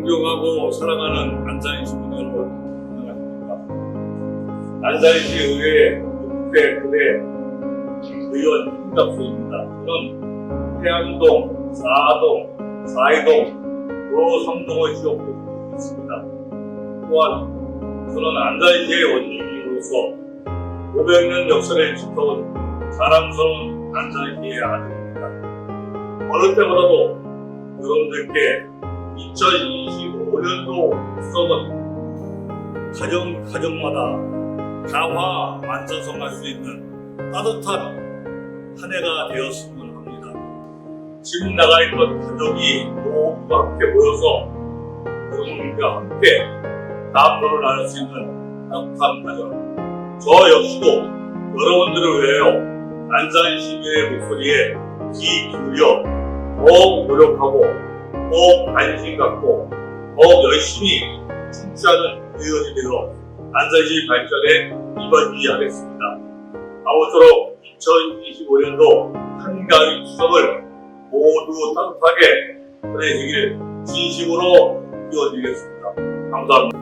존경하고 사랑하는 안산시 시민 여러분, 안녕하십니까. 안산시 의회 국회 의회 의원 김갑수입니다. 저는 태안동, 사동, 사이동, 도로 3동을 지역구에 있습니다. 또한 저는 안산시의 원주민으로서 500년 역사를 지켜온 자랑스러운 안산시의 아들입니다. 어느 때보다도 여러분들께 2025년도 수석은 가정 가정마다 다화 만천성할 수 있는 따뜻한 한 해가 되었으면 합니다. 지금 나가 있던 가족이 모두 함께 모여서 여러분과 함께 담론을 나눌 수 있는 따뜻한 가정. 저 역시도 여러분들을 위하여 안산 시민의 목소리에 귀 기울여 더욱 노력하고 더욱 관심 갖고 더욱 열심히 충실하는 되어 안산시 발전에 이번이하겠습니다. 아무쪼록 2025년도 한가위 추석을 모두 따뜻하게 보내시길 진심으로 기원드리겠습니다. 감사합니다.